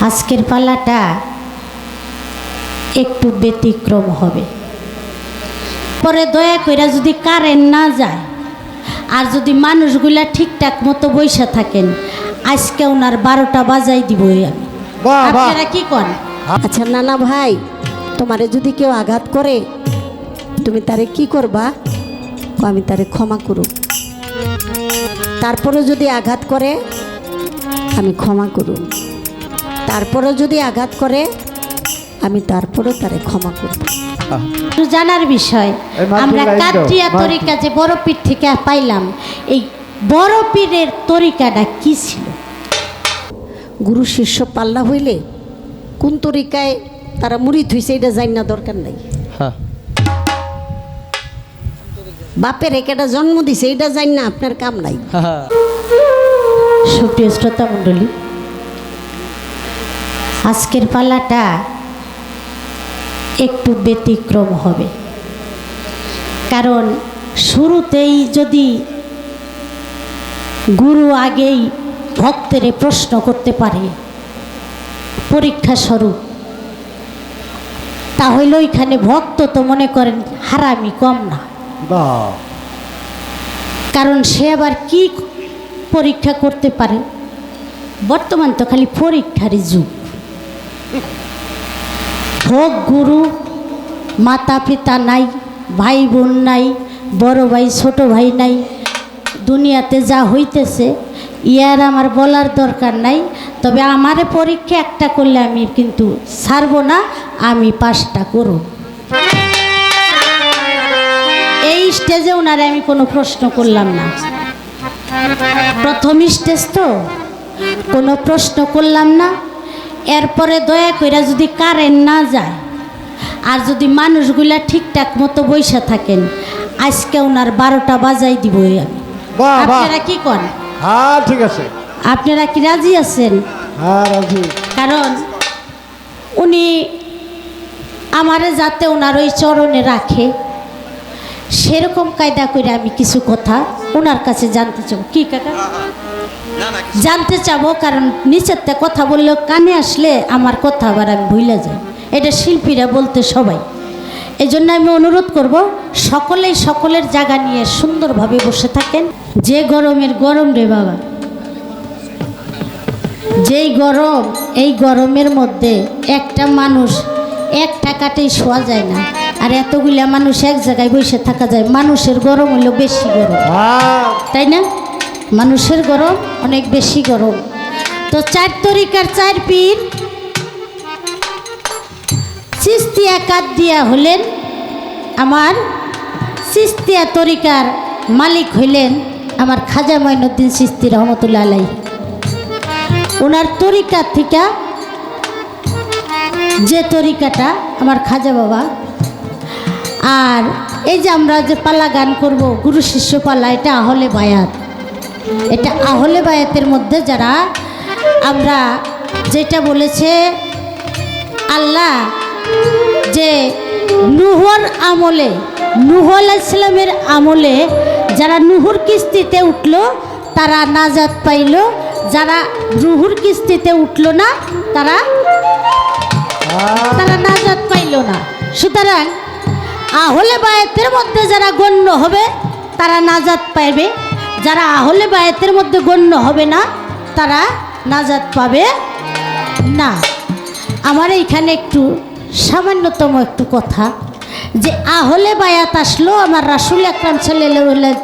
আজকের পালাটা একটু ব্যতিক্রম হবে। পরে দয়া কইরা যদি কারেন্ট না যায় আর যদি মানুষগুলা ঠিকঠাক মতো বইসা থাকেন আজকে ওনার বারোটা বাজাই দিব আমি। আপনারা কি করেন আচ্ছা নানা ভাই তোমারে যদি কেউ আঘাত করে তুমি তারে কি করবা? আমি তারে ক্ষমা করু তারপরে যদি আঘাত করে আমি ক্ষমা করু তারপরে যদি আঘাত করে আমি তারপরেও তারে ক্ষমা করব। জানার বিষয় আমরা মাইকে। তরিকা যে বড় পীর থেকে পাইলাম এই বড় পীরের তরিকাটা কি ছিল? গুরু শিষ্য পাল্লা হইলে কোন তরিকায় তারা মুড়ি থুইছে এটা জানি না দরকার নাই। হ্যাঁ। বাপের একেটা জন্ম দিছে এটা জানি না আপনার কাম নাই। সুপ্রিয় শ্রোতা মণ্ডলী আজকের পালাটা একটু ব্যতিক্রম হবে। কারণ শুরুতেই যদি গুরু আগেই ভক্তেরে প্রশ্ন করতে পারে পরীক্ষা স্বরূপ তাহলে ওইখানে ভক্ত তো মনে করেন হারামি কম না। কারণ সে আবার কি পরীক্ষা করতে পারে? বর্তমান তো খালি পরীক্ষারই যুগ। হোক গুরু মাতা পিতা নাই ভাই বোন নাই, বড় ভাই, ছোট ভাই নাই, দুনিয়াতে যা হইতেছে, ইয়ার আমার বলার দরকার নাই, তবে আমারে পরীক্ষা একটা করলে আমি কিন্তু ছাড়বো না, আমি পাশটা করব। এই স্টেজে ওনারে আমি কোনো প্রশ্ন করলাম না। প্রথম স্টেজ তো কোনো প্রশ্ন করলাম না এরপরে দয়া কইরা যদি কারেন্ট না যায় আর যদি মানুষগুলা ঠিকঠাক মতো বইসা থাকেন আজকে ওনার বারোটা বাজাই আমি। বাহ। আপনারা কি করেন হ্যাঁ ঠিক আছে। আপনারা কি রাজি আছেন? হ্যাঁ রাজি। কারণ উনি আমারে যাতে ওনার ওই চরণে রাখে সেরকম কায়দা করে আমি কিছু কথা ওনার কাছে জানতে চাই। কি কাকা? জানতে চাবো কারণ নিচের থেকে কথা বললেও কানে আসলে আমার কথা আবার আমি ভুলে যাই। এটা শিল্পীরা বলতে সবাই। এই জন্য আমি অনুরোধ করব সকলেই সকলের জায়গা নিয়ে সুন্দরভাবে বসে থাকেন। যে গরমের গরম রে বাবা। যেই গরম এই গরমের মধ্যে একটা মানুষ এক টাকাতেই শোয়া যায় না। আর এতগুলা মানুষ এক জায়গায় বসে থাকা যায়। মানুষের গরম হলো বেশি গরম। হ্যাঁ। তাই না? মানুষের গরম, অনেক বেশি গরম। তো চার তরিকার চার পীর চিস্তিয়া কাদ দিয়া হলেন। আমার চিস্তিয়া তরিকার মালিক হইলেন আমার খাজা মঈনুদ্দিন সিস্তি রহমতুল্লাহ আলাই। ওনার তরিকা থেকে যে তরিকাটা আমার খাজা বাবা। আর এই যে আমরা যে পালা গান করব, গুরু শিষ্য পালা, এটা হলে বায়াত। এটা আহলে বায়াতের মধ্যে যারা, আমরা যেটা বলেছে, আল্লাহ যে নুহর আমলে, নুহ ইসলামের আমলে যারা নুহুর কিস্তিতে উঠল, তারা নাজাত পাইল। যারা রুহুর কিস্তিতে উঠল না, তারা তারা নাজাত পাইল না। সুতরাং আহলে বায়াতের মধ্যে যারা গণ্য হবে, তারা নাজাত পাইবে। যারা আহলে বায়াতের মধ্যে গণ্য হবে না, তারা নাজাত পাবে না। আমার এইখানে একটু সামান্যতম একটু কথা, যে আহলে বায়াত আসলো আমার রাসুল আকরাম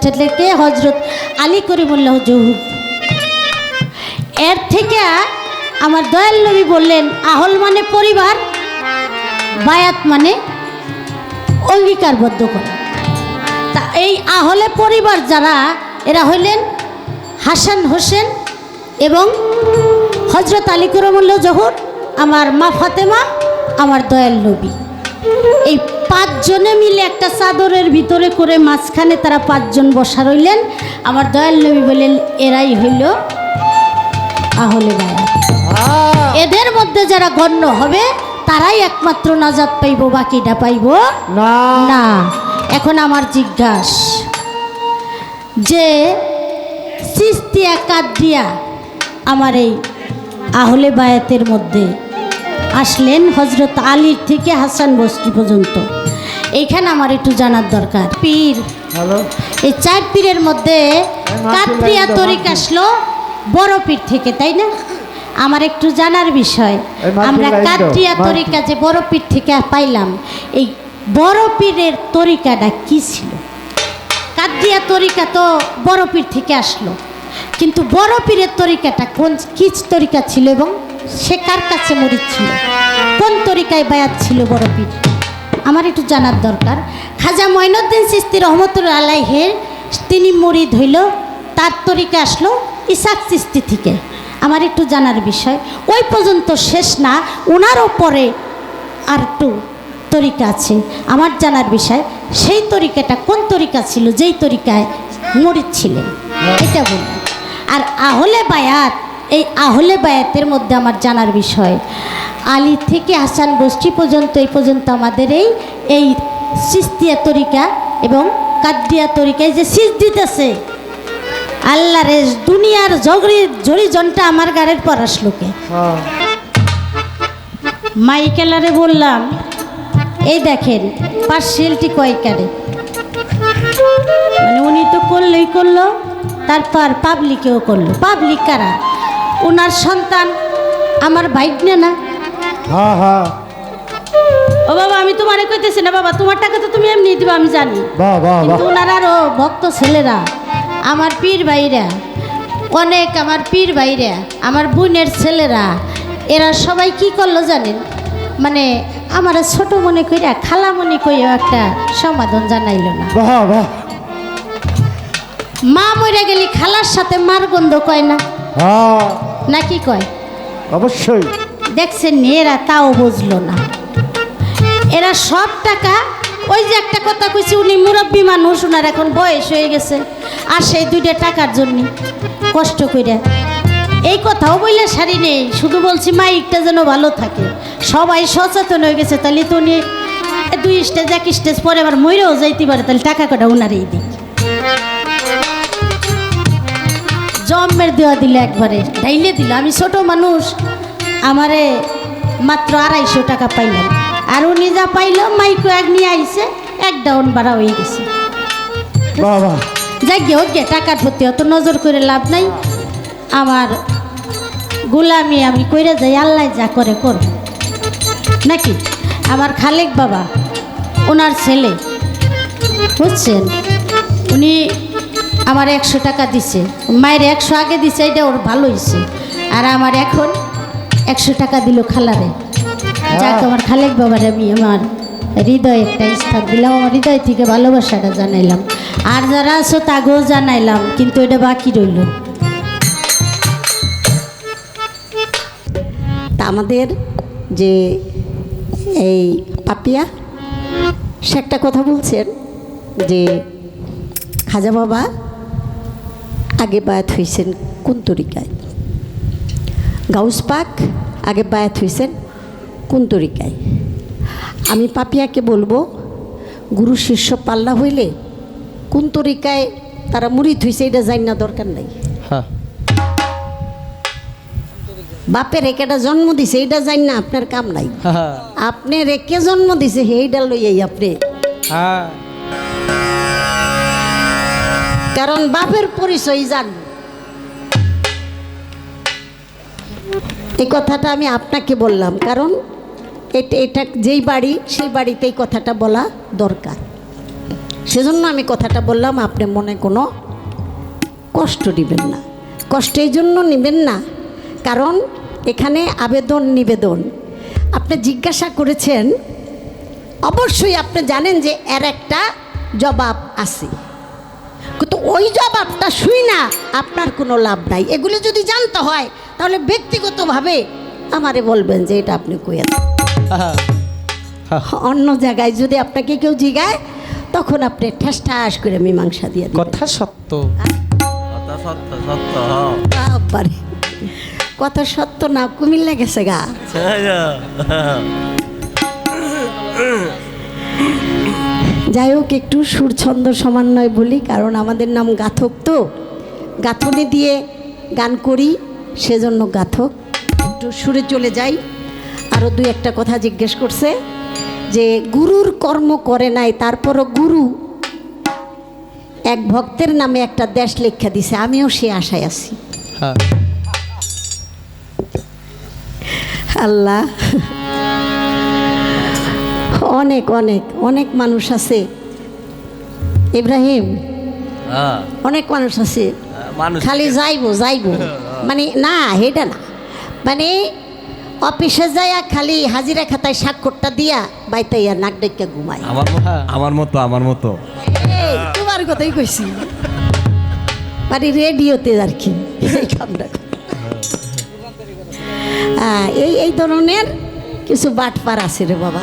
ছেলেকে হজরত আলী করিমুল্লাহ জহুর। এর থেকে আমার দয়াল নবী বললেন, আহল মানে পরিবার, বায়াত মানে অঙ্গীকারবদ্ধ করা। তা এই আহলে পরিবার যারা এরা হইলেন হাসান হোসেন এবং হজরত আলী করমুল্লা জহুর আমার মা ফাতেমা আমার দয়াল নবী। এই পাঁচজনে মিলে একটা চাদরের ভিতরে করে মাঝখানে তারা পাঁচজন বসা রইলেন। আমার দয়াল নবী বললেন এরাই হইল আহলে এদের মধ্যে যারা গণ্য হবে তারাই একমাত্র নাজাত পাইব বাকিটা পাইব না। না। এখন আমার জিজ্ঞাস। যে সিস্তিয়া কাদিয়া আমার এই আহলে বায়াতের মধ্যে আসলেন হজরত আলীর থেকে হাসান বস্তি পর্যন্ত। এইখানে আমার একটু জানার দরকার। পীর। এই চার পীরের মধ্যে মাহফিল কাত্রিয়া তরিক আসলো বড় পীর থেকে তাই না? আমার একটু জানার বিষয়। আমরা কাত্রিয়া। তরিকা যে বড় পীর থেকে পাইলাম এই বড় পীরের তরিকাটা কি ছিল? কাদ্রিয়া তরিকা তো বড় পীর থেকে আসলো। কিন্তু বড় পীরের তরিকাটা কোন, কি তরিকা ছিল এবং সে কার কাছে মরিদ ছিল? কোন তরিকায় বায়াত ছিল বড় পীর? আমার একটু জানার দরকার। খাজা মঈনুদ্দিন সিস্তি রহমতুল্লা আলাইহের তিনি মরিদ হইল, তার তরিকা আসলো ইসাক সিস্তি থেকে। আমার একটু জানার বিষয়, ওই পর্যন্ত শেষ না ওনারও পরে আর একটু তরিকা আছে। আমার জানার বিষয় সেই তরিকাটা কোন তরিকা ছিল? যেই তরিকায় মরিদ ছিলেন। এটা বললাম আর আহলে বায়াত এই আহলে বায়াতের মধ্যে আমার জানার বিষয় আলী থেকে হাসান গোষ্ঠী পর্যন্ত এই পর্যন্ত আমাদের এই এই সিস্তিয়া তরিকা এবং কাদ্রিয়া তরিকায় যে সিজ দিতেছে। আল্লাহ রে দুনিয়ার জগরি জড়িজনটা আমার গাড়ির পর আসলোকে হ্যাঁ। মাইকেলারে বললাম এই দেখেন পার্সেলটি কয়কারে মানে উনি তো করলেই করল তারপর পাবলিকেও করল। পাবলিক কারা? ওনার সন্তান আমার বাইক নে? না হ্যাঁ হ্যাঁ। ও বাবা আমি তোমারে কইতেছি না বাবা তোমার টাকা তো তুমি এমনি দিবা আমি জানি। কিন্তু ওনার আরও ভক্ত ছেলেরা আমার পীর ভাইরা অনেক আমার পীর ভাইরা আমার বোনের ছেলেরা এরা সবাই কি করল জানেন? মানে আমার ছোট মনে কইরা খালা মনে কইও একটা সমাধান জানাইল না। মা মরে গেলি খালার সাথে মার গন্ধ কয় না? হ্যাঁ। নাকি কয়? অবশ্যই। দেখছেন এরা তাও বুঝলো না। এরা সব টাকা ওই যে একটা কথা কইছি উনি মুরব্বী মানুষ ওনার এখন বয়স হয়ে গেছে। আর সেই দুইটা টাকার জন্য কষ্ট কইরা। এই কথাও বললে সারি নেই শুধু বলছি মাইকটা যেন ভালো থাকে। সবাই সচেতন হয়ে গেছে তাহলে তো উনি দুই স্টেজ এক স্টেজ পরে আবার মরেও যাইতে পারে তাহলে টাকা কটা উনারই দিই জম্মের দেওয়া দিল একবারে ডাইলে দিল। আমি ছোট মানুষ আমারে মাত্র আড়াইশো টাকা পাইলাম। আর উনি যা পাইল মাইকো এক নিয়ে আইছে এক ডাউন বাড়া হয়ে গেছে। যাকে হোক গে, টাকার প্রতি অত নজর করে লাভ নাই। আমার গোলামি আমি কইরা যাই আল্লাহ যা করে করব নাকি? আমার খালেক বাবা ওনার ছেলে। বুঝছেন? উনি আমার একশো টাকা দিছে। মায়ের একশো আগে দিছে এটা ওর ভালো হয়েছে আর আমার এখন একশো টাকা দিল খালারে। যাক আমার খালেক বাবার আমি আমার হৃদয় একটা স্থান দিলাম আমার হৃদয় থেকে ভালোবাসাটা জানাইলাম। আর যারা আছো তাকেও জানাইলাম কিন্তু এটা বাকি রইল। তা আমাদের যে এই পাপিয়া, সে একটা কথা বলছেন যে খাজা বাবা আগে বায়াত হয়েছেন কোন তরিকায়? গাউস পাক আগে বায়াত হয়েছেন কোন তরিকায়? আমি পাপিয়াকে বলব, গুরু শিষ্য পাল্লা হইলে কোন তরিকায় তারা মুড়ি থইছে এটা জানি না দরকার নাই। বাপের একেটা জন্ম দিছে এইটা জানি না আপনার কাম নাই। আপনি রেকে জন্ম দিছে সেইটা লইয়াই আপনি। হ্যাঁ। কারণ বাপের পরিচয় জান এই কথাটা আমি আপনাকে বললাম কারণ এটা এটা যেই বাড়ি সেই বাড়িতে এই কথাটা বলা দরকার। সেজন্য আমি কথাটা বললাম আপনি মনে কোনো কষ্ট নেবেন না। কষ্ট এই জন্য নেবেন না কারণ এখানে আবেদন নিবেদন। আপনি জিজ্ঞাসা করেছেন অবশ্যই আপনি জানেন যে এর একটা জবাব আছে। কিন্তু ওই জবাবটা শুই না আপনার কোনো লাভ নাই। এগুলো যদি জানতে হয় তাহলে ব্যক্তিগতভাবে আমারে বলবেন যে এটা আপনি কইয়া অন্য জায়গায় যদি আপনাকে কেউ জিগায় তখন আপনি ঠেস ঠাস করে মীমাংসা দিয়ে কথা সত্য। কথা সত্য সত্য হ্যাঁ বাবারে কত সত্য না কুমিল্লা গেছে গা। যাই হোক একটু সুর সুরছন্দ সমন্বয় বলি কারণ আমাদের নাম গাথক তো। গাথনে দিয়ে গান করি সেজন্য গাথক। একটু সুরে চলে যাই। আরও দুই একটা কথা জিজ্ঞেস করছে যে গুরুর কর্ম করে নাই তারপরও গুরু এক ভক্তের নামে একটা দেশ লেখা দিছে আমিও সে আশায় আছি। হ্যাঁ। আল্লাহ অনেক অনেক অনেক মানুষ আছে। ইব্রাহিম হ্যাঁ। অনেক মানুষ আছে। খালি যাইবো যাইবো। মানে না হেটা না। মানে অফিসে যাইয়া খালি হাজিরা খাতায় স্বাক্ষরটা দিয়া বাইতাইয়া নাক ডেকে ঘুমায়। আমার মতো আমার মতো আমার মতো। এই, তোমার কথাই কইছি। মানে রেডিওতে আর কি। এই কামটা। হ্যাঁ, এই এই ধরনের কিছু বাটপার আছে রে বাবা।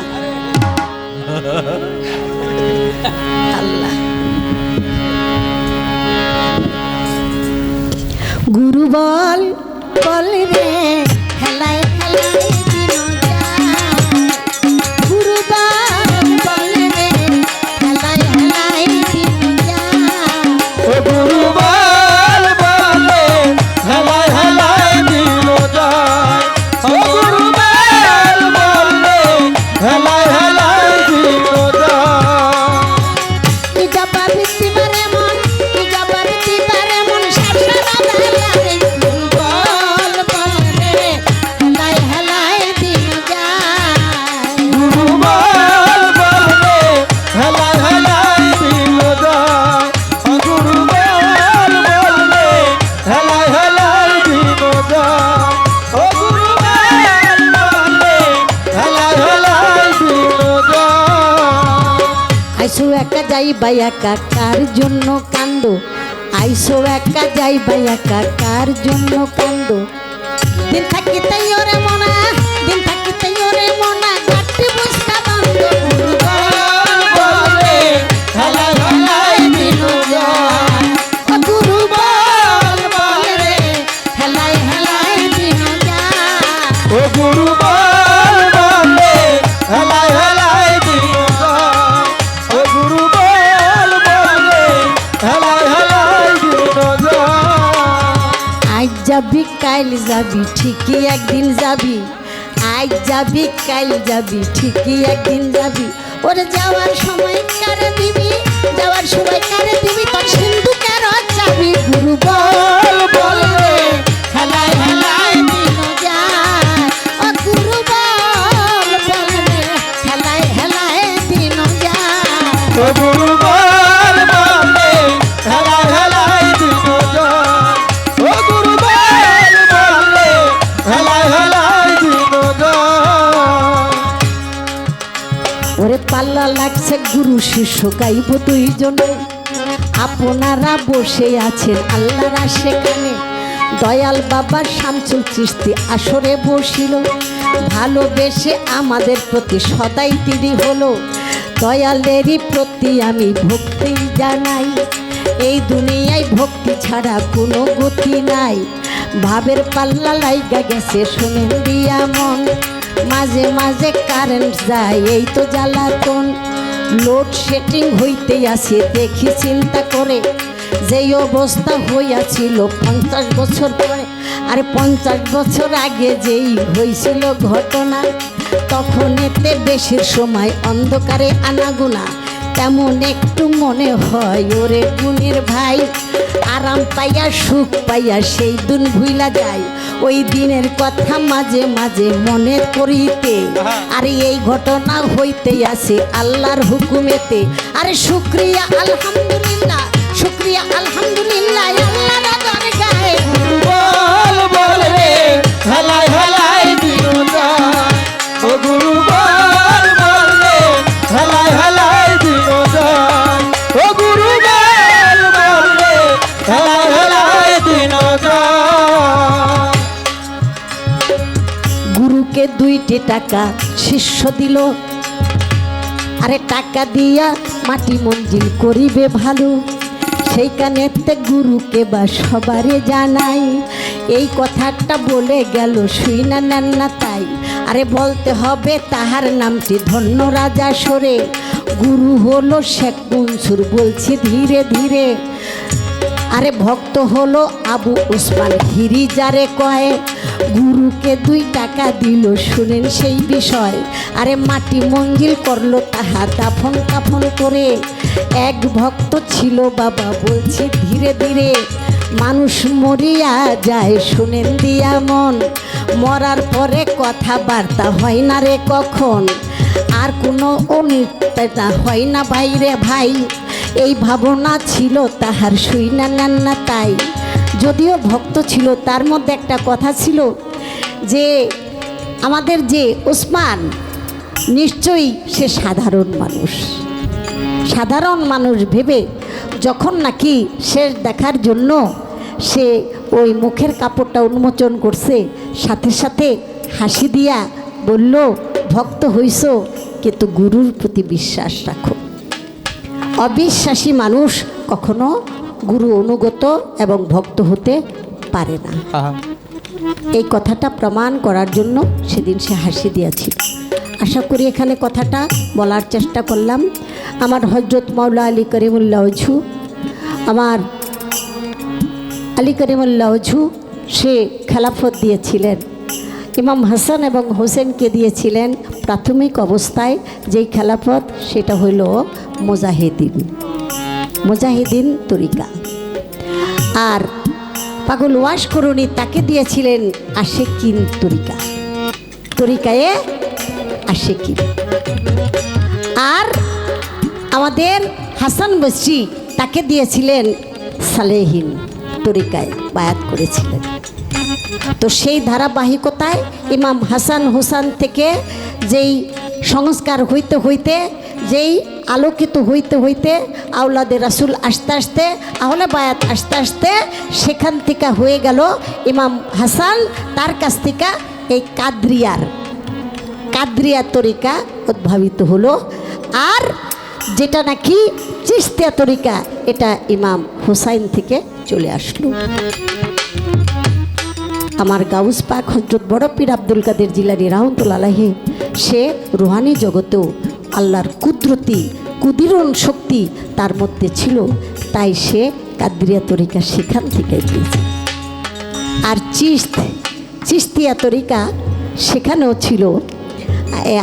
গুরু বল বল রে। আইসো একা যাই বাই একা, কার জন্য কান্দ? আইসো একা যাই বাই একা, কার জন্য কান্দ? দিন থাকিতে ওরে মনা, দিন থাকিতে ওরে মনা। যাবি, ঠিকই একদিন যাবি। আজ যাবি, কাল যাবি, ঠিকই একদিন যাবি। ওরে যাওয়ার সময় কারে দিবি? যাওয়ার সময় কারে দিবি? তোর সিন্ধু কেন যাবি গুরু বল বল রে। শিষ্য গাইব দুইজনে। আপনারা বসে আছেন আল্লাহরা সেখানে। দয়াল বাবা শামসুল চিস্তি আসরে বসিল। ভালোবেসে আমাদের প্রতি সদাই তিনি হলো। দয়ালেরই প্রতি আমি ভক্তি জানাই। এই দুনিয়ায় ভক্তি ছাড়া কোনো গতি নাই। ভাবের পাল্লা লাইগা গেছে, শোনেন দিয়া মন। মাঝে মাঝে কারেন্ট যায়, এই তো জ্বালাতন। লোড সেটিং হইতে আসে, দেখি চিন্তা করে। যেই অবস্থা হইয়াছিল পঞ্চাশ বছর পরে, আর পঞ্চাশ বছর আগে যেই হয়েছিল ঘটনা, তখন এতে বেশির সময় অন্ধকারে আনাগুনা। তেমন একটু মনে হয়, ওরে গুণের ভাই আরাম পাইয়া সুখ পাইয়া সেই দিন ভুইলা যায় ওই দিনের কথা মাঝে মাঝে মনে করিতে। আরে এই ঘটনা হইতে আছে আল্লাহর হুকুমেতে। আরে শুক্রিয়া আলহামদুলিল্লাহ। টাকা শিষ্য দিল। আরে টাকা দিয়া মাটি মঞ্জিল করিবে ভালো। সেইখানেতে গুরুকে বা সবারে জানাই। এই কথাটা বলে গেল শুই না নেন না তাই। আরে বলতে হবে তাহার নামটি ধন্য রাজা সরে। গুরু হলো শেখ মনসুর বলছি ধীরে ধীরে। আরে ভক্ত হলো আবু উসমান। হিরি যারে কয়, গুরুকে দুই টাকা দিল, শুনেন সেই বিষয়। আরে মাটি মঞ্জিল করল তাহা দাফন কাফন করে। এক ভক্ত ছিল বাবা, বলছি, ধীরে ধীরে মানুষ মরিয়া যায়, শুনেন দিয়া মন। মরার পরে কথাবার্তা হয় না রে কখন? আর কোনো অনিত্যতা হয় না বাইরে ভাই। এই ভাবনা ছিল তাহার না নেন তাই। যদিও ভক্ত ছিল, তার মধ্যে একটা কথা ছিল যে, আমাদের যে ওসমান, নিশ্চয়ই সে সাধারণ মানুষ। সাধারণ মানুষ ভেবে যখন নাকি শেষ দেখার জন্য সে ওই মুখের কাপড়টা উন্মোচন করছে, সাথে সাথে হাসি দিয়া বলল, ভক্ত হইস কিন্তু গুরুর প্রতি বিশ্বাস রাখো। অবিশ্বাসী মানুষ কখনো গুরু অনুগত এবং ভক্ত হতে পারে না। এই কথাটা প্রমাণ করার জন্য সেদিন সে হাসি দিয়েছিল। আশা করি এখানে কথাটা বলার চেষ্টা করলাম। আমার হজরত মাওলা আলী করিমুল্লাহ ঝু আমার আলী করিমুল্লাহ ঝু সে খেলাফত দিয়েছিলেন। ইমাম হাসান এবং হোসেনকে দিয়েছিলেন প্রাথমিক অবস্থায় যেই খেলাফত সেটা হইল মোজাহিদিন। মোজাহিদিন তরিকা। আর পাগল ওয়াশ করুনি তাকে দিয়েছিলেন আশেকিন তরিকা। তরিকায়ে আশেকিন। আর আমাদের হাসান বসরি তাকে দিয়েছিলেন সালেহিন তরিকায় বায়াত করেছিলেন। তো সেই ধারাবাহিকতায় ইমাম হাসান হুসান থেকে যেই সংস্কার হইতে হইতে, যেই আলোকিত হইতে হইতে আউলাদে রাসুল আসতে আসতে, আহলে বায়াত আসতে আসতে সেখান থেকে হয়ে গেল ইমাম হাসান, তার কাছ থেকে এই কাদ্রিয়ার, কাদ্রিয়া তরিকা উদ্ভাবিত হলো। আর যেটা নাকি চিস্তিয়া তরিকা, এটা ইমাম হুসাইন থেকে চলে আসলো। আমার গাউস পাক হজরত বড় পীর আব্দুল কাদের জিলানি রাহমতুল্লাহে সে রুহানি জগতেও আল্লাহর কুদরতি, কুদিরণ শক্তি তার মধ্যে ছিল, তাই সে কাদ্রিয়া তরিকা সেখান থেকে পেয়েছে। আর চিস্ত চিস্তিয়া তরিকা সেখানেও ছিল।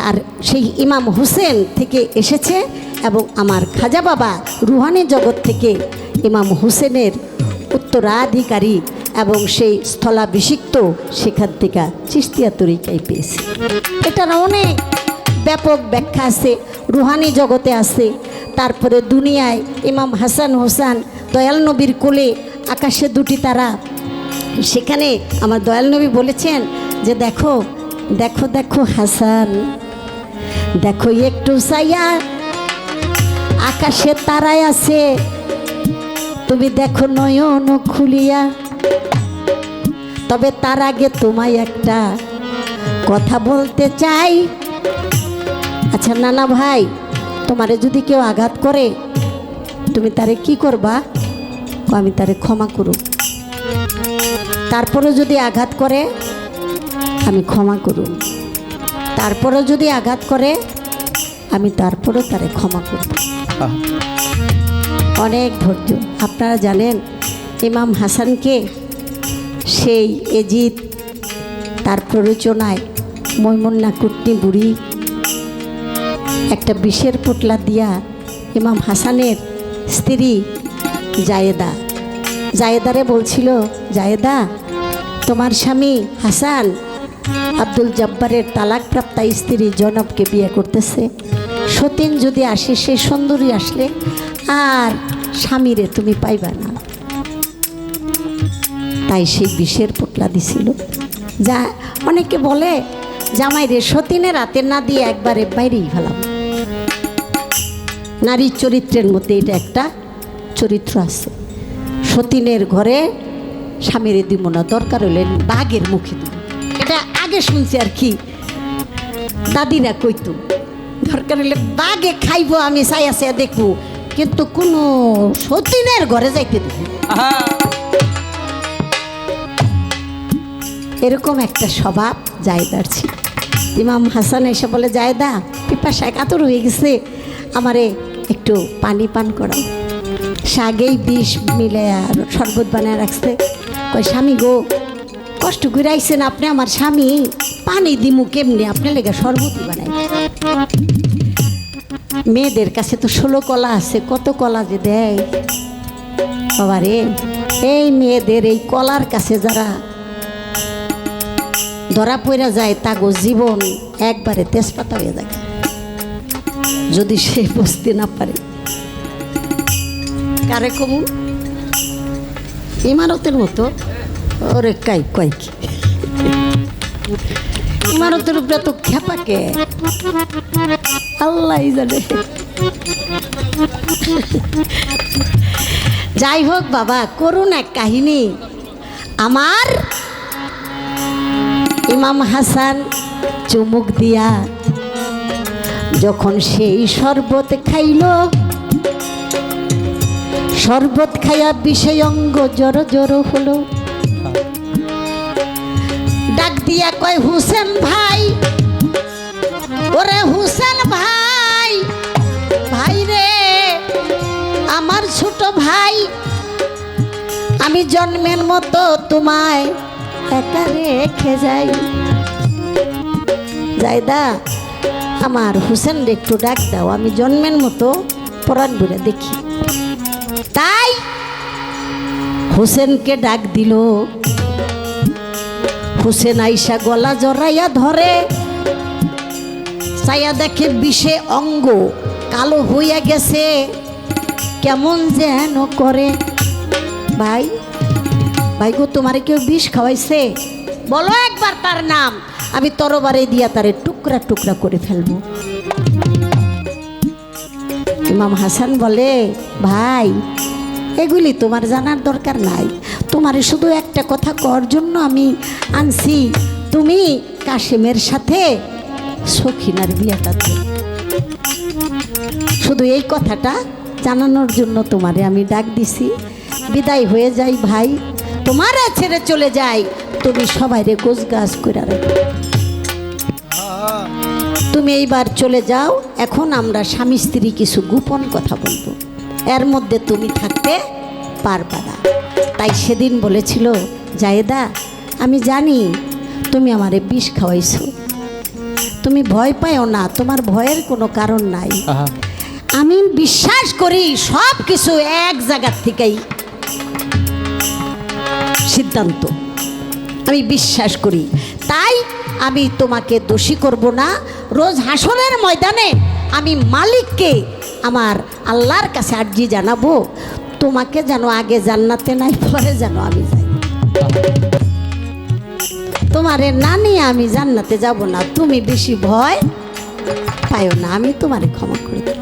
আর সেই ইমাম হোসেন থেকে এসেছে এবং আমার খাজা বাবা রুহানি জগৎ থেকে ইমাম হোসেনের উত্তরাধিকারী এবং সেই স্থলাভিষিক্ত সেখান থেকে চিস্তিয়া তরিকাই পেয়েছে। এটার অনেক ব্যাপক ব্যাখ্যা আছে, রুহানি জগতে আছে। তারপরে দুনিয়ায় ইমাম হাসান হোসান দয়াল নবীর কোলে আকাশে দুটি তারা। সেখানে আমার দয়াল নবী বলেছেন যে দেখো দেখো দেখো হাসান, দেখো একটু সাইয়া আকাশে তারায় আছে। তুমি দেখো নয়ন খুলিয়া তবে তার আগে তোমায় একটা কথা বলতে চাই। আচ্ছা নানা ভাই তোমারে যদি কেউ আঘাত করে তুমি তারে কি করবা? আমি তারে ক্ষমা করব তারপরে যদি আঘাত করে আমি ক্ষমা করব তারপরে যদি আঘাত করে আমি তারপরেও তারে ক্ষমা করব। অনেক ধৈর্য। আপনারা জানেন ইমাম হাসানকে সেই এজিদ, তার প্ররোচনায় মৈমুন্না কুটনি বুড়ি, একটা বিষের পোটলা দিয়া ইমাম হাসানের স্ত্রী জায়েদা। জায়েদারে বলছিল, জায়েদা, তোমার স্বামী হাসান আব্দুল জব্বারের তালাকপ্রাপ্তা স্ত্রী জনবকে বিয়ে করতেছে। সতীন যদি আসে, সে সুন্দরী আসলে আর স্বামীরে তুমি পাইবা না। তাই সেই বিষের পোটলা দিছিল। যা অনেকে বলে, জামাই রে সতীনের রাতে না দিয়ে একবারে বাইরেই ফেলাম নারীর চরিত্রের মধ্যে এটা একটা চরিত্র আছে। সতীনের ঘরে স্বামীরে দিব না, দরকার হলে বাঘের মুখে দিব। এটা আগে শুনছি আর কি। দাদিরা কইতো, দরকার হলে বাঘে খাইবো, আমি চাই আছে, দেখব। কিন্তু কোনো সতীনের ঘরে যাইতে দিব এরকম একটা স্বভাব জায়দার ছিল। ইমাম হাসান এসে বলে, জায়দা পিপাসায় কাতর হয়ে গেছে। আমারে একটু পানি পান করাও। সে আগেই বিষ মিলে আর শরবত বানায় রাখছে। কই স্বামী গো, কষ্ট করে আইসেন আপনি, আমার স্বামী। পানি দিমু কেমনি? আপনি লেগে শরবতই বানাই। মেয়েদের কাছে তো ষোলো কলা আছে, কত কলা যে দেয়? বাবা রে এই মেয়েদের এই কলার কাছে যারা ধরা পড়া যায় তাগো জীবন একবারে তেজপাতা হয়ে যায় যদি সে বসতে না পারে। কারে কমু? ইমারতের মতো। ওরে কাই, কয় কি? ইমারতের উপরে তো খেপাকে আল্লাহ জানে। যাই হোক বাবা করুন এক কাহিনী। আমার ইমাম হাসান চুমুক দিয়া যখন সেই শরবত খাইল, শরবত খাইয়া বিষয় অঙ্গ জড়ো জড়ো হলো। ডাক দিয়া কয়, হুসেন ভাই, ওরে হুসেন ভাই ভাই রে, আমার ছোট ভাই, আমি জন্মের মতো তোমায় একা রেখে যাই। যাইদা আমার হুসেন একটু ডাক দাও, আমি জন্মের মতো পরাণ বুড়ে দেখি। তাই হুসেনকে ডাক দিল। হুসেন আইসা গলা জড়াইয়া ধরে। চাইয়া দেখে বিষে অঙ্গ কালো হইয়া গেছে। কেমন যেন করে। ভাই ভাই গো, তোমারে কেউ বিষ খাওয়াইছে? বলো একবার তার নাম। আমি তরবারে দিয়া তারে টুকরা টুকরা করে ফেলব। ইমাম হাসান বলে, ভাই, এগুলি তোমার জানার দরকার নাই। তোমারে শুধু একটা কথা কর জন্য আমি আনছি। তুমি কাশেমের সাথে সখিনার বিয়েটা। শুধু এই কথাটা জানানোর জন্য তোমারে আমি ডাক দিছি। বিদায় হয়ে যাই ভাই। তোমারে ছেড়ে চলে যাই। তুমি সবাইরে গোছ গাছ করে তুমি এইবার চলে যাও এখন আমরা স্বামী স্ত্রী কিছু গোপন কথা বলব। এর মধ্যে তুমি থাকতে পারবা না। তাই সেদিন বলেছিল জায়েদা আমি জানি তুমি আমারে বিষ খাওয়াইছো। তুমি ভয় পাও না তোমার ভয়ের কোনো কারণ নাই। আমি বিশ্বাস করি সব কিছু এক জায়গার থেকেই সিদ্ধান্ত। আমি বিশ্বাস করি। তাই আমি তোমাকে দোষী করব না। রোজ হাসনের ময়দানে আমি মালিককে আমার আল্লাহর কাছে আর্জি জানাব। তোমাকে যেন আগে জান্নাতে নাই, পরে যেন আমি যাই। তোমারে না নিয়ে আমি জান্নাতে যাব না। তুমি বেশি ভয় পাইও না। আমি তোমারে ক্ষমা করে দেব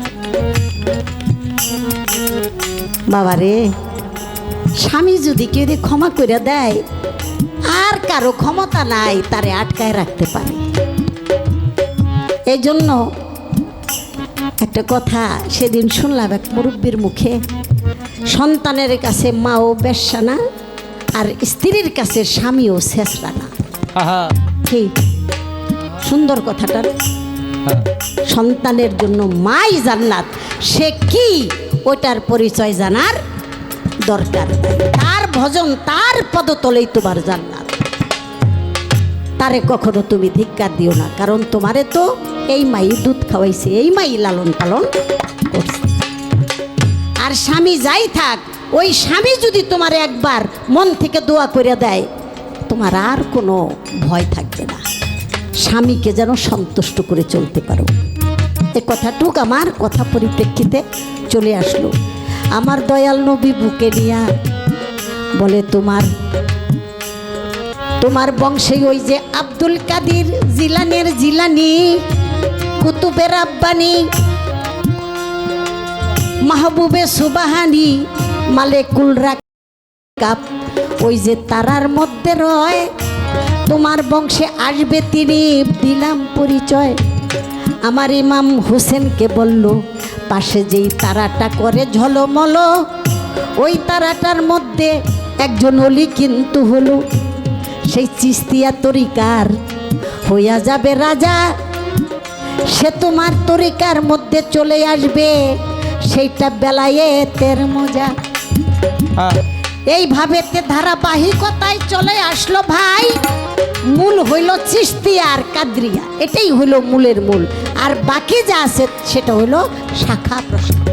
বাবারে স্বামী যদি কেউ ক্ষমা করে দেয় আর কারও ক্ষমতা নাই তারে আটকায় রাখতে পারে। এই জন্য একটা কথা সেদিন শুনলাম এক মুরব্বীর মুখে সন্তানের কাছে মাও বেশ্যা না আর স্ত্রীর কাছে স্বামীও শেষরা না ঠিক সুন্দর কথাটা সন্তানের জন্য মাই জান্নাত সে কি ওটার পরিচয় জানার? দরকার। তার ভজন, তার পদতলেই তোমার জান্নাত। তারে কখনো তুমি ধিক্কার দিও না, কারণ তোমারে তো এই মাই দুধ খাওয়াইছে, এই মাই লালন পালন করছে। আর স্বামী যাই থাক, ওই স্বামী যদি তোমার একবার মন থেকে দোয়া করে দেয়, তোমার আর কোনো ভয় থাকবে না। স্বামীকে যেন সন্তুষ্ট করে চলতে পারো। এ কথাটুক আমার কথা পরিপ্রেক্ষিতে চলে আসলো। আমার দয়াল নবী বুকে নিয়া বলে, তোমার তোমার বংশে ওই যে আব্দুল কাদির জিলানের জিলানি, কুতুবের আব্বানি, মাহবুবে সুবাহানি, মালেকুল রাকাব, ওই যে তারার মধ্যে রয়, তোমার বংশে আসবে তিনি, দিলাম পরিচয়। আমার ইমাম হোসেনকে বলল পাশে যেই তারাটা করে ঝলমল ওই তারাটার মধ্যে একজন অলি কিন্তু হলো। সেই চিস্তিয়া তরিকার হইয়া যাবে রাজা সে তোমার তরিকার মধ্যে চলে আসবে সেইটা বেলায়েতের মজা। হ্যাঁ। এইভাবে তে ধারাবাহিকতায় চলে আসলো ভাই মূল হইল চিস্তি আর কাদ্রিয়া এটাই হইল মূলের মূল। আর বাকি যা আছে সেটা হলো শাখা প্রশ্ন